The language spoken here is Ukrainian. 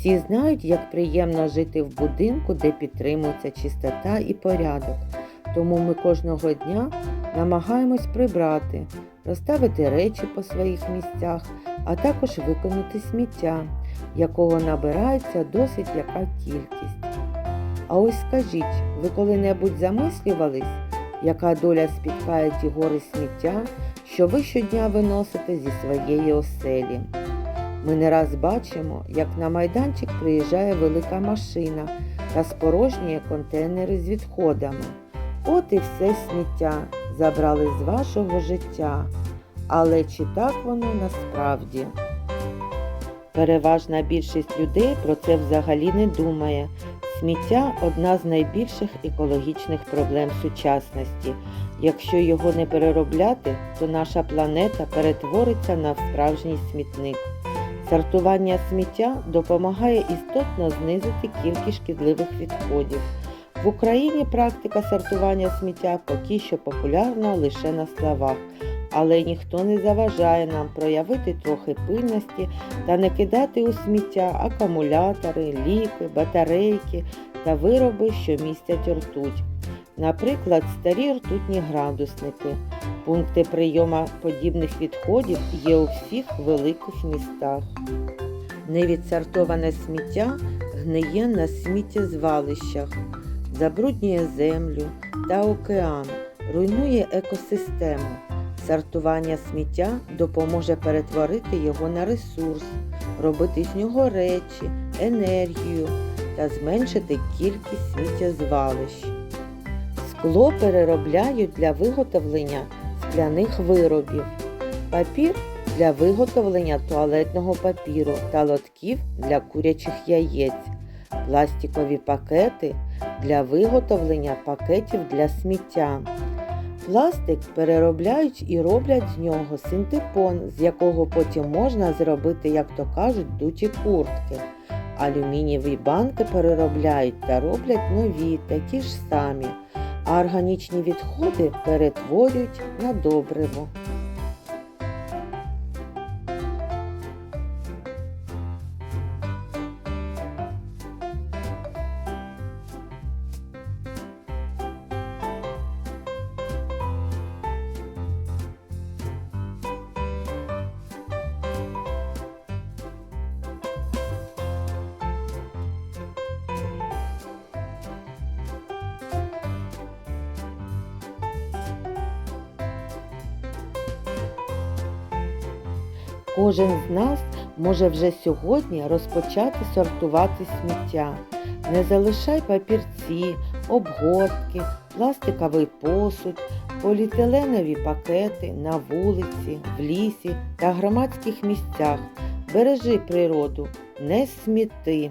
Всі знають, як приємно жити в будинку, де підтримується чистота і порядок. Тому ми кожного дня намагаємось прибрати, розставити речі по своїх місцях, а також виконати сміття, якого набирається досить яка кількість. А ось скажіть, ви коли-небудь замислювались, яка доля спіткає ті гори сміття, що ви щодня виносите зі своєї оселі? Ми не раз бачимо, як на майданчик приїжджає велика машина та спорожнює контейнери з відходами. От і все сміття забрали з вашого життя. Але чи так воно насправді? Переважна більшість людей про це взагалі не думає. Сміття одна з найбільших екологічних проблем сучасності. Якщо його не переробляти, то наша планета перетвориться на справжній смітник. Сортування сміття допомагає істотно знизити кількість шкідливих відходів. В Україні практика сортування сміття поки що популярна лише на словах, але ніхто не заважає нам проявити трохи пильності та не кидати у сміття акумулятори, ліки, батарейки та вироби, що містять ртуть. Наприклад, старі ртутні градусники. Пункти прийому подібних відходів є у всіх великих містах. Невідсортоване сміття гниє на сміттєзвалищах, забруднює землю та океан, руйнує екосистему. Сортування сміття допоможе перетворити його на ресурс, робити з нього речі, енергію та зменшити кількість сміттєзвалищ. Скло переробляють для виготовлення скляних виробів, папір для виготовлення туалетного папіру та лотків для курячих яєць, пластикові пакети для виготовлення пакетів для сміття. Пластик переробляють і роблять з нього синтепон, з якого потім можна зробити, як то кажуть, дуті куртки. Алюмінієві банки переробляють та роблять нові, такі ж самі, а органічні відходи перетворюють на добриво. Кожен з нас може вже сьогодні розпочати сортувати сміття. Не залишай папірці, обгортки, пластиковий посуд, поліетиленові пакети на вулиці, в лісі та громадських місцях. Бережи природу, не сміти.